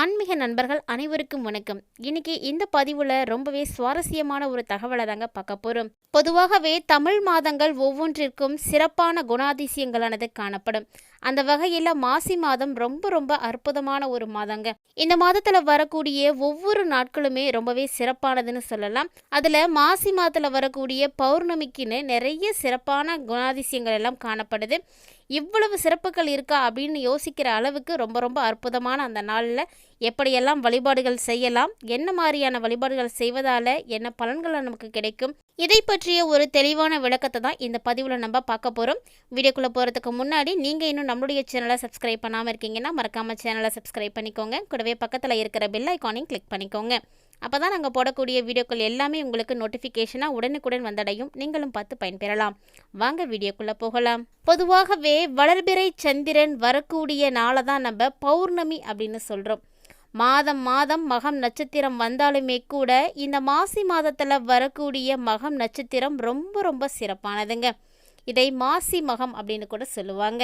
ஆன்மீக நண்பர்கள் அனைவருக்கும் வணக்கம். இன்னைக்கு இந்த பதிவில் ரொம்பவே சுவாரஸ்யமான ஒரு தகவலை தாங்க பார்க்க போகிறோம் பொதுவாகவே தமிழ் மாதங்கள் ஒவ்வொன்றிற்கும் சிறப்பான குணாதிசயங்களானது காணப்படும். அந்த வகையில் மாசி மாதம் ரொம்ப ரொம்ப அற்புதமான ஒரு மாதங்க. இந்த மாதத்தில் வரக்கூடிய ஒவ்வொரு நாட்களுமே ரொம்பவே சிறப்பானதுன்னு சொல்லலாம். அதில் மாசி மாதத்தில் வரக்கூடிய பௌர்ணமிக்குன்னு நிறைய சிறப்பான குணாதிசயங்கள் எல்லாம் காணப்படுது. இவ்வளவு சிறப்புகள் இருக்கா அப்படின்னு யோசிக்கிற அளவுக்கு ரொம்ப ரொம்ப அற்புதமான அந்த நாளில் எப்படியெல்லாம் வழிபாடுகள் செய்யலாம் என்ன மாதிரியான வழிபாடுகள் செய்வதால் என்ன பலன்கள் நமக்கு கிடைக்கும் இதை பற்றிய ஒரு தெளிவான விளக்கத்தை தான் இந்த பதிவில் நம்ம பார்க்க போகிறோம் வீடியோக்குள்ளே போகிறதுக்கு முன்னாடி நீங்கள் இன்னும் நம்மளுடைய சேனலை சப்ஸ்கிரைப் பண்ணாமல் இருக்கீங்கன்னா மறக்காமல் சேனலை சப்ஸ்கிரைப் பண்ணிக்கோங்க. கூடவே பக்கத்தில் இருக்கிற பெல் ஐக்கானையும் கிளிக் பண்ணிக்கோங்க. அப்போ தான் நாங்கள் போடக்கூடிய வீடியோக்கள் எல்லாமே உங்களுக்கு நோட்டிஃபிகேஷனாக உடனுக்குடன் வந்தடையும். நீங்களும் பார்த்து பயன்பெறலாம். வாங்க வீடியோக்குள்ளே போகலாம். பொதுவாகவே வளர்பிறை சந்திரன் வரக்கூடிய நாளை தான் நம்ம பௌர்ணமி அப்படின்னு சொல்கிறோம் மாதம் மாதம் மகம் நட்சத்திரம் வந்தாலுமே கூட இந்த மாசி மாதத்தில் வரக்கூடிய மகம் நட்சத்திரம் ரொம்ப ரொம்ப சிறப்பானதுங்க. இதை மாசி மகம் அப்படின்னு கூட சொல்லுவாங்க.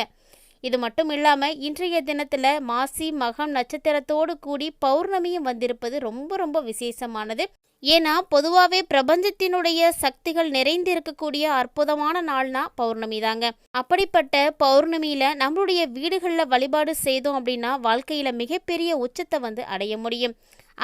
இது மட்டும் இல்லாமல் இன்றைய தினத்தில் மாசி மகம் நட்சத்திரத்தோடு கூடி பௌர்ணமியும் வந்திருப்பது ரொம்ப ரொம்ப விசேஷமானது. ஏன்னா பொதுவாகவே பிரபஞ்சத்தினுடைய சக்திகள் நிறைந்து இருக்கக்கூடிய அற்புதமான நாள்னா பௌர்ணமி தாங்க அப்படிப்பட்ட பௌர்ணமியில நம்மளுடைய வீடுகளில் வழிபாடு செய்தோம் அப்படின்னா வாழ்க்கையில மிகப்பெரிய உச்சத்தை வந்து அடைய முடியும்.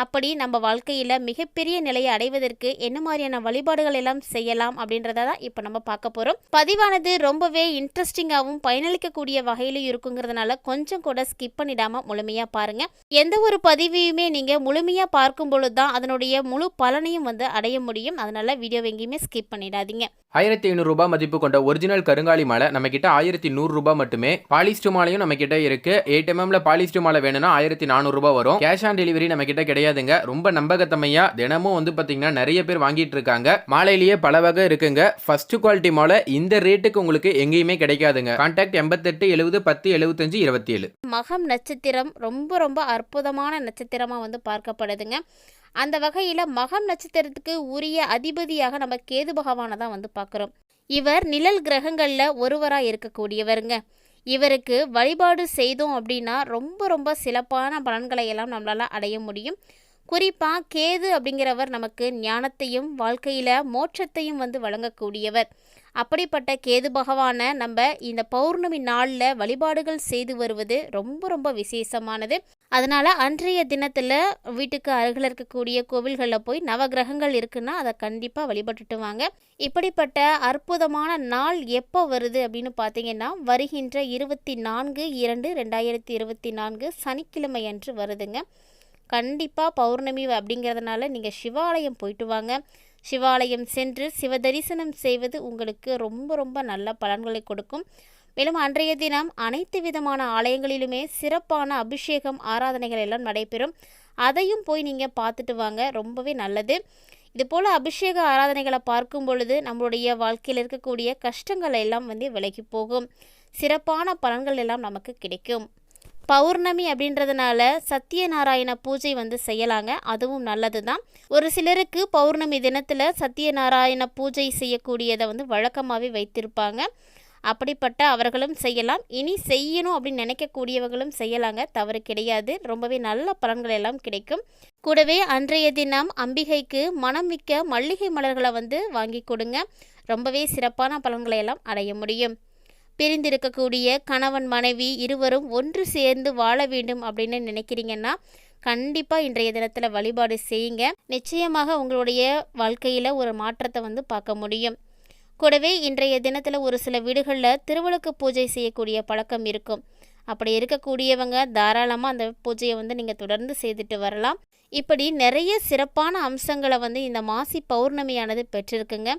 அப்படி நம்ம வாழ்க்கையில் மிகப்பெரிய நிலையை அடைவதற்கு என்ன மாதிரியான வழிபாடுகள் எல்லாம் செய்யலாம் அப்படின்றத தான் இப்போ நம்ம பார்க்க போகிறோம் பதிவானது ரொம்பவே இன்ட்ரெஸ்டிங்காகவும் பயனளிக்கக்கூடிய வகையிலும் இருக்குங்கிறதுனால கொஞ்சம் கூட ஸ்கிப் பண்ணிடாமல் முழுமையாக பாருங்கள் எந்த ஒரு பதிவையுமே நீங்கள் முழுமையாக பார்க்கும் பொழுது தான் அதனுடைய முழு பலனையும் வந்து அடைய முடியும். அதனால் வீடியோ எங்கேயுமே ஸ்கிப் பண்ணிடாதீங்க. ஆயிரத்தி ஐநூறுரூபா மதிப்பு கொண்ட ஒரிஜினல் கருங்காலி மாலை நம்ம கிட்ட ஆயிரத்தி நூறுரூபா மட்டுமே. பாலிஸ்டு மாலையும் நம்ம கிட்ட இருக்கு எயிட் எம்எம்ல பாலிஸ்டு மாலை வேணும்னா ஆயிரத்தி நானூறுரூபா வரும். கேஷ் ஆன் டெலிவரி நம்ம கிட்ட கிடையாதுங்க. ரொம்ப நம்பகத்தமையா தினமும் வந்து பாத்தீங்கன்னா நிறைய பேர் வாங்கிட்டு இருக்காங்க. மாலையிலேயே பல வகை இருக்குங்க. ஃபர்ஸ்ட் குவாலிட்டி மாலை இந்த ரேட்டுக்கு உங்களுக்கு எங்கேயுமே கிடைக்காதுங்க. கான்டாக்ட் எண்பத்தெட்டு எழுபது பத்து எழுபத்தஞ்சு இருபத்தி ஏழு மகம் நட்சத்திரம் ரொம்ப ரொம்ப அற்புதமான நட்சத்திரமாக வந்து பார்க்கப்படுதுங்க. அந்த வகையில் மகம் நட்சத்திரத்துக்கு உரிய அதிபதியாக நம்ம கேது பகவானை தான் வந்து பார்க்குறோம். இவர் நிழல் கிரகங்களில் ஒருவராக இருக்கக்கூடியவருங்க. இவருக்கு வழிபாடு செய்தோம் அப்படின்னா ரொம்ப ரொம்ப சிறப்பான பலன்களை எல்லாம் நம்மளால் அடைய முடியும். குறிப்பாக கேது அப்படிங்கிறவர் நமக்கு ஞானத்தையும் வாழ்க்கையில் மோட்சத்தையும் வந்து வழங்கக்கூடியவர். அப்படிப்பட்ட கேது பகவானை நம்ம இந்த பௌர்ணமி நாளில் வழிபாடுகள் செய்து வருவது ரொம்ப ரொம்ப விசேஷமானது. அதனால் அன்றைய தினத்தில் வீட்டுக்கு அருகில் இருக்கக்கூடிய கோவில்களில் போய் நவகிரகங்கள் இருக்குன்னா அதை கண்டிப்பாக வழிபட்டுட்டு வாங்க. இப்படிப்பட்ட அற்புதமான நாள் எப்போ வருது அப்படின்னு பார்த்தீங்கன்னா வருகின்ற இருபத்தி நான்கு இரண்டு ரெண்டாயிரத்தி இருபத்தி நான்கு சனிக்கிழமை அன்று வருதுங்க. கண்டிப்பாக பௌர்ணமி அப்படிங்கிறதுனால நீங்கள் சிவாலயம் போயிட்டு வாங்க. சிவாலயம் சென்று சிவ தரிசனம் செய்வது உங்களுக்கு ரொம்ப ரொம்ப நல்ல பலன்களை கொடுக்கும். மேலும் அன்றைய தினம் அனைத்து விதமான ஆலயங்களிலுமே சிறப்பான அபிஷேகம் ஆராதனைகள் எல்லாம் நடைபெறும். அதையும் போய் நீங்கள் பார்த்துட்டு வாங்க ரொம்பவே நல்லது. இது போல் அபிஷேக ஆராதனைகளை பார்க்கும் பொழுது நம்மளுடைய வாழ்க்கையில் இருக்கக்கூடிய கஷ்டங்கள் எல்லாம் வந்து விலகி போகும். சிறப்பான பலன்கள் எல்லாம் நமக்கு கிடைக்கும். பௌர்ணமி அப்படின்றதுனால சத்யநாராயண பூஜை வந்து செய்யலாங்க. அதுவும் நல்லது தான் ஒரு சிலருக்கு பௌர்ணமி தினத்தில் சத்யநாராயண பூஜை செய்யக்கூடியதை வந்து வழக்கமாகவே வைத்திருப்பாங்க. அப்படிப்பட்ட அவர்களும் செய்யலாம். இனி செய்யணும் அப்படின்னு நினைக்கக்கூடியவர்களும் செய்யலாங்க. தவறு கிடையாது. ரொம்பவே நல்ல பலன்கள் எல்லாம் கிடைக்கும். கூடவே அன்றைய தினம் அம்பிகைக்கு மனம் மிக்க மல்லிகை மலர்களை வந்து வாங்கி கொடுங்க. ரொம்பவே சிறப்பான பலன்களை எல்லாம் அடைய முடியும். பிரிந்திருக்கக்கூடிய கணவன் மனைவி இருவரும் ஒன்று சேர்ந்து வாழ வேண்டும் அப்படின்னு நினைக்கிறீங்கன்னா கண்டிப்பாக இன்றைய தினத்தில் வழிபாடு செய்யுங்க. நிச்சயமாக உங்களுடைய வாழ்க்கையில் ஒரு மாற்றத்தை வந்து பார்க்க முடியும். கூடவே இன்றைய தினத்தில் ஒரு சில வீடுகளில் திருவிளக்கு பூஜை செய்யக்கூடிய பழக்கம் இருக்கும். அப்படி இருக்கக்கூடியவங்க தாராளமாக அந்த பூஜையை வந்து நீங்கள் தொடர்ந்து செய்துட்டு வரலாம். இப்படி நிறைய சிறப்பான அம்சங்களை வந்து இந்த மாசி பௌர்ணமியானது பெற்றிருக்குங்க.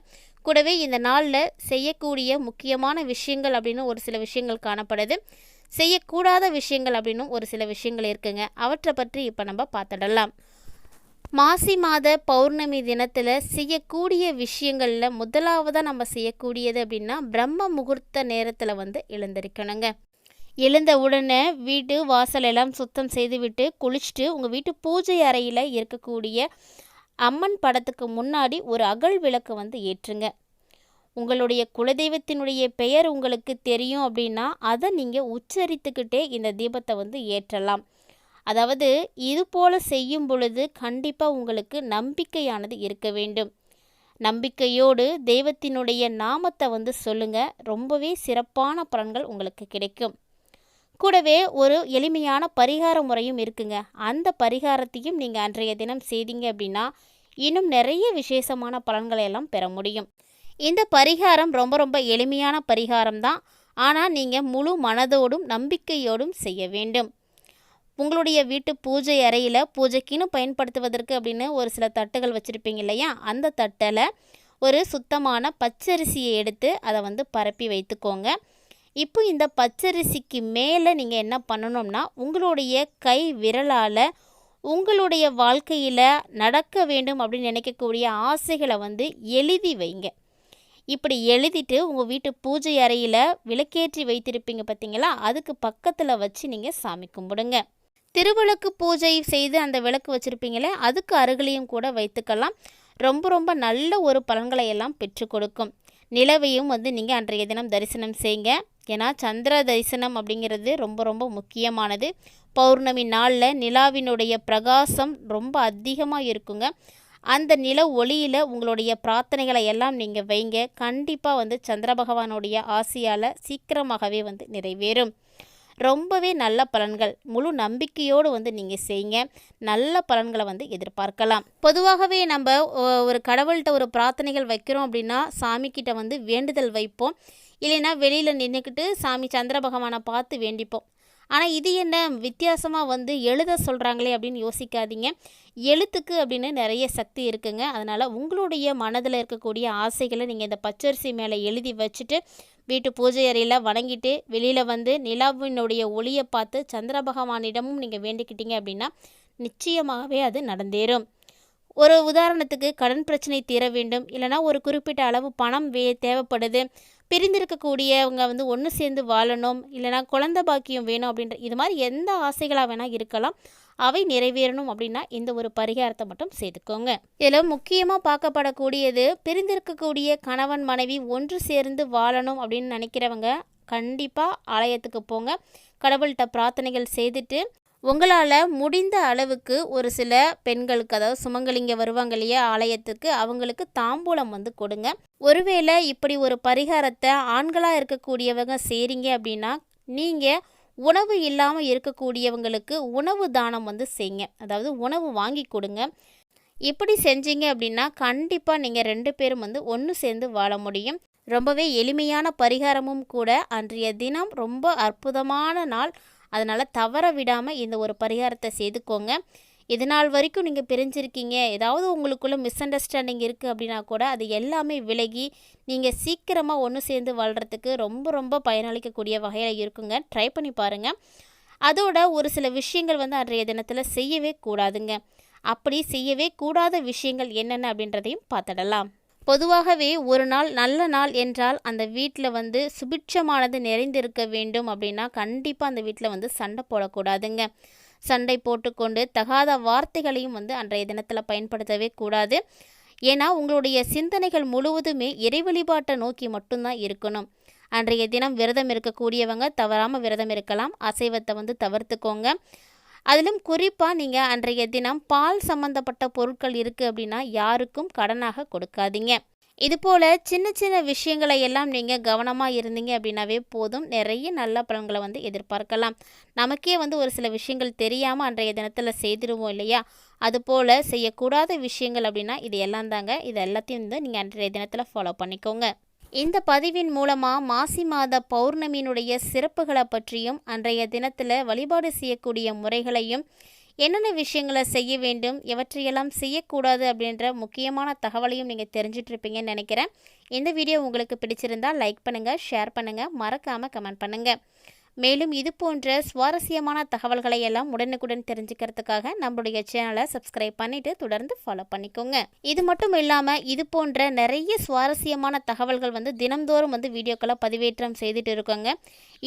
கூடவே இந்த நாளில் செய்யக்கூடிய முக்கியமான விஷயங்கள் அப்படின்னு ஒரு சில விஷயங்கள் காணப்படுது. செய்யக்கூடாத விஷயங்கள் அப்படின்னு ஒரு சில விஷயங்கள் இருக்குங்க. அவற்றை பற்றி இப்போ நம்ம பார்த்துடலாம். மாசி மாத பௌர்ணமி தினத்தில் செய்யக்கூடிய விஷயங்களில் முதலாவதாக நம்ம செய்யக்கூடியது அப்படின்னா பிரம்ம முகூர்த்த நேரத்தில் வந்து எழுந்திருக்கணுங்க. எழுந்த உடனே வீட்டு வாசல் எல்லாம் சுத்தம் செய்துவிட்டு குளிச்சுட்டு உங்கள் வீட்டு பூஜை அறையில் இருக்கக்கூடிய அம்மன் படத்துக்கு முன்னாடி ஒரு அகல் விளக்கு வந்து ஏற்றுங்க. உங்களுடைய குலதெய்வத்தினுடைய பெயர் உங்களுக்கு தெரியும் அப்படின்னா அதை நீங்கள் உச்சரித்துக்கிட்டே இந்த தீபத்தை வந்து ஏற்றலாம். அதாவது இது போல் செய்யும் பொழுது கண்டிப்பாக உங்களுக்கு நம்பிக்கையானது இருக்க வேண்டும். நம்பிக்கையோடு தெய்வத்தினுடைய நாமத்தை வந்து சொல்லுங்கள் ரொம்பவே சிறப்பான பலன்கள் உங்களுக்கு கிடைக்கும். கூடவே ஒரு எளிமையான பரிகார முறையும் இருக்குங்க. அந்த பரிகாரத்தையும் நீங்கள் அன்றைய தினம் செய்தீங்க அப்படின்னா இன்னும் நிறைய விசேஷமான பலன்களை எல்லாம் பெற முடியும். இந்த பரிகாரம் ரொம்ப ரொம்ப எளிமையான பரிகாரம் தான். ஆனால் நீங்கள் முழு மனதோடும் நம்பிக்கையோடும் செய்ய வேண்டும். உங்களுடைய வீட்டு பூஜை அறையில் பூஜைக்குன்னு பயன்படுத்துவதற்கு அப்படின்னு ஒரு சில தட்டுகள் வச்சுருப்பீங்க இல்லையா? அந்த தட்டில் ஒரு சுத்தமான பச்சரிசியை எடுத்து அதை வந்து பரப்பி வைத்துக்கோங்க. இப்போ இந்த பச்சரிசிக்கு மேலே நீங்கள் என்ன பண்ணணும்னா உங்களுடைய கை விரலால் உங்களுடைய வாழ்க்கையில் நடக்க வேண்டும் அப்படின்னு நினைக்கக்கூடிய ஆசைகளை வந்து எழுதி வைங்க. இப்படி எழுதிட்டு உங்கள் வீட்டு பூஜை அறையில் விளக்கேற்றி வைத்திருப்பீங்க பார்த்தீங்களா அதுக்கு பக்கத்தில் வச்சு நீங்கள் சாமி கும்பிடுங்க. திருவிளக்கு பூஜை செய்து அந்த விளக்கு வச்சுருப்பீங்களே அதுக்கு அருகிலையும் கூட வைத்துக்கலாம். ரொம்ப ரொம்ப நல்ல ஒரு பலன்களை எல்லாம் பெற்று கொடுக்கும். நிலவையும் வந்து நீங்கள் அன்றைய தினம் தரிசனம் செய்யுங்க ஏன்னா சந்திர தரிசனம் அப்படிங்கிறது ரொம்ப ரொம்ப முக்கியமானது. பௌர்ணமி நாளில் நிலாவினுடைய பிரகாசம் ரொம்ப அதிகமாக இருக்குங்க. அந்த நில ஒளியில் உங்களுடைய பிரார்த்தனைகளை எல்லாம் நீங்கள் வைங்க. கண்டிப்பாக வந்து சந்திர பகவானுடைய ஆசையால் சீக்கிரமாகவே வந்து நிறைவேறும். ரொம்பவே நல்ல பலன்கள். முழு நம்பிக்கையோடு வந்து நீங்கள் செய்யுங்க. நல்ல பலன்களை வந்து எதிர்பார்க்கலாம். பொதுவாகவே நம்ம ஒரு கடவுள்கிட்ட ஒரு பிரார்த்தனைகள் வைக்கிறோம் அப்படின்னா சாமிக்கிட்ட வந்து வேண்டுதல் வைப்போம். இல்லைன்னா வெளியில் நின்றுக்கிட்டு சாமி சந்திர பகவானை பார்த்து வேண்டிப்போம். ஆனால் இது என்ன? வித்தியாசமாக வந்து எழுத சொல்கிறாங்களே அப்படின்னு யோசிக்காதீங்க. எழுத்துக்கு அப்படின்னு நிறைய சக்தி இருக்குங்க. அதனால் உங்களுடைய மனதில் இருக்கக்கூடிய ஆசைகளை நீங்கள் இந்த பச்சரிசி மேலே எழுதி வச்சுட்டு வீட்டு பூஜை அறையில் வணங்கிட்டு வெளியில் வந்து நிலாவினுடைய ஒளியை பார்த்து சந்திர பகவானிடமும் நீங்கள் வேண்டிக்கிட்டீங்க அப்படின்னா நிச்சயமாகவே அது நடந்தேறும். ஒரு உதாரணத்துக்கு கடன் பிரச்சனை தீர வேண்டும். இல்லைனா ஒரு குறிப்பிட்ட அளவு பணம் வே தேவைப்படுது. பிரிந்திருக்கக்கூடியவங்க வந்து ஒன்று சேர்ந்து வாழணும் இல்லைனா குழந்த பாக்கியம் வேணும் அப்படின்ற இது மாதிரி எந்த ஆசைகளாக வேணால் இருக்கலாம். அவை நிறைவேறணும் அப்படின்னா இந்த ஒரு பரிகாரத்தை மட்டும் செய்துக்கோங்க இதில் முக்கியமாக பார்க்கப்படக்கூடியது பிரிந்திருக்கக்கூடிய கணவன் மனைவி ஒன்று சேர்ந்து வாழணும் அப்படின்னு நினைக்கிறவங்க கண்டிப்பாக ஆலயத்துக்கு போங்க. கடவுள்கிட்ட பிரார்த்தனைகள் செய்துட்டு உங்களால் முடிந்த அளவுக்கு ஒரு சில பெண்களுக்கு அதாவது சுமங்கலிங்க வருவாங்க இல்லையா ஆலயத்துக்கு அவங்களுக்கு தாம்பூலம் வந்து கொடுங்க. ஒருவேளை இப்படி ஒரு பரிகாரத்தை ஆண்களாக இருக்கக்கூடியவங்க செய்கிறீங்க அப்படின்னா நீங்கள் உணவு இல்லாமல் இருக்கக்கூடியவங்களுக்கு உணவு தானம் வந்து செய்யுங்க அதாவது உணவு வாங்கி கொடுங்க. இப்படி செஞ்சீங்க அப்படின்னா கண்டிப்பாக நீங்கள் ரெண்டு பேரும் வந்து ஒன்று சேர்ந்து வாழ முடியும். ரொம்பவே எளிமையான பரிகாரமும் கூட அன்றைய தினம் ரொம்ப அற்புதமான நாள். அதனால் தவற விடாமல் இந்த ஒரு பரிகாரத்தை செய்துக்கோங்க. இது நாள் வரைக்கும் நீங்கள் பிரிஞ்சிருக்கீங்க. ஏதாவது உங்களுக்குள்ள மிஸ் அண்டர்ஸ்டாண்டிங் இருக்குது அப்படின்னா கூட அது எல்லாமே விலகி நீங்கள் சீக்கிரமாக ஒன்று சேர்ந்து வாழ்கிறதுக்கு ரொம்ப ரொம்ப பயனளிக்கக்கூடிய வகையில் இருக்குங்க. ட்ரை பண்ணி பாருங்கள் அதோட ஒரு சில விஷயங்கள் வந்து அன்றைய தினத்தில் செய்யவே கூடாதுங்க. அப்படி செய்யவே கூடாத விஷயங்கள் என்னென்ன அப்படின்றதையும் பார்த்துடலாம். பொதுவாகவே ஒரு நாள் நல்ல நாள் என்றால் அந்த வீட்டில் வந்து சுபிட்சமானது நிறைந்திருக்க வேண்டும் அப்படின்னா கண்டிப்பாக அந்த வீட்டில் வந்து சண்டை போடக்கூடாதுங்க. சண்டை போட்டுக்கொண்டு தகாத வார்த்தைகளையும் வந்து அன்றைய தினத்தில் பயன்படுத்தவே கூடாது. ஏன்னா உங்களுடைய சிந்தனைகள் முழுவதுமே இறை வழிபாட்டை நோக்கி மட்டும்தான் இருக்கணும். அன்றைய தினம் விரதம் இருக்கக்கூடியவங்க தவறாமல் விரதம் இருக்கலாம். அசைவத்தை வந்து தவிர்த்துக்கோங்க. அதிலும் குறிப்பாக நீங்கள் அன்றைய தினம் பால் சம்மந்தப்பட்ட பொருட்கள் இருக்குது அப்படின்னா யாருக்கும் கடனாக கொடுக்காதீங்க. இதுபோல் சின்ன சின்ன விஷயங்களை எல்லாம் நீங்கள் கவனமாக இருந்தீங்க அப்படின்னாவே போதும். நிறைய நல்ல பலன்களை வந்து எதிர்பார்க்கலாம். நமக்கே வந்து ஒரு சில விஷயங்கள் தெரியாமல் அன்றைய தினத்தில் செய்திருவோம் இல்லையா? அதுபோல் செய்யக்கூடாத விஷயங்கள் அப்படின்னா இது எல்லாம் தாங்க இது எல்லாத்தையும் வந்து நீங்கள் அன்றைய தினத்தில் ஃபாலோ பண்ணிக்கோங்க. இந்த பதிவின் மூலமாக மாசி மாத பௌர்ணமியினுடைய சிறப்புகளை பற்றியும் அன்றைய தினத்தில் வழிபாடு செய்யக்கூடிய முறைகளையும் என்னென்ன விஷயங்களை செய்ய வேண்டும் எவற்றையெல்லாம் செய்யக்கூடாது அப்படின்ற முக்கியமான தகவலையும் நீங்கள் தெரிஞ்சிட்ருப்பீங்கன்னு நினைக்கிறேன். இந்த வீடியோ உங்களுக்கு பிடிச்சிருந்தால் லைக் பண்ணுங்கள் ஷேர் பண்ணுங்கள் மறக்காமல் கமெண்ட் பண்ணுங்கள் மேலும் இது போன்ற சுவாரஸ்யமான தகவல்களை எல்லாம் உடனுக்குடன் தெரிஞ்சுக்கிறதுக்காக நம்மளுடைய சேனலை சப்ஸ்கிரைப் பண்ணிட்டு தொடர்ந்து ஃபாலோ பண்ணிக்கோங்க. இது மட்டும் இல்லாமல் இது போன்ற நிறைய சுவாரஸ்யமான தகவல்கள் வந்து தினம்தோறும் வந்து வீடியோக்களை பதிவேற்றம் செய்துட்டு இருக்கோங்க.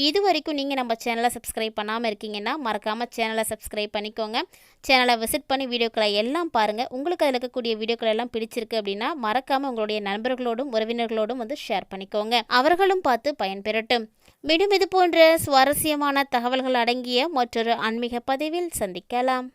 இது வரைக்கும் நீங்கள் நம்ம சேனலை சப்ஸ்கிரைப் பண்ணாமல் இருக்கீங்கன்னா மறக்காமல் சேனலை சப்ஸ்கிரைப் பண்ணிக்கோங்க. சேனலை விசிட் பண்ணி வீடியோக்களை எல்லாம் பாருங்கள் உங்களுக்கு அதில் இருக்கக்கூடிய வீடியோக்கள் எல்லாம் பிடிச்சிருக்கு அப்படின்னா மறக்காமல் உங்களுடைய நண்பர்களோடும் உறவினர்களோடும் வந்து ஷேர் பண்ணிக்கோங்க. அவர்களும் பார்த்து பயன்பெறட்டும். மீண்டும் இது போன்ற சுவா சுவாரஸ்யமான தகவல்கள் அடங்கிய மற்றொரு ஆன்மீக பதிவில் சந்திக்கலாம்.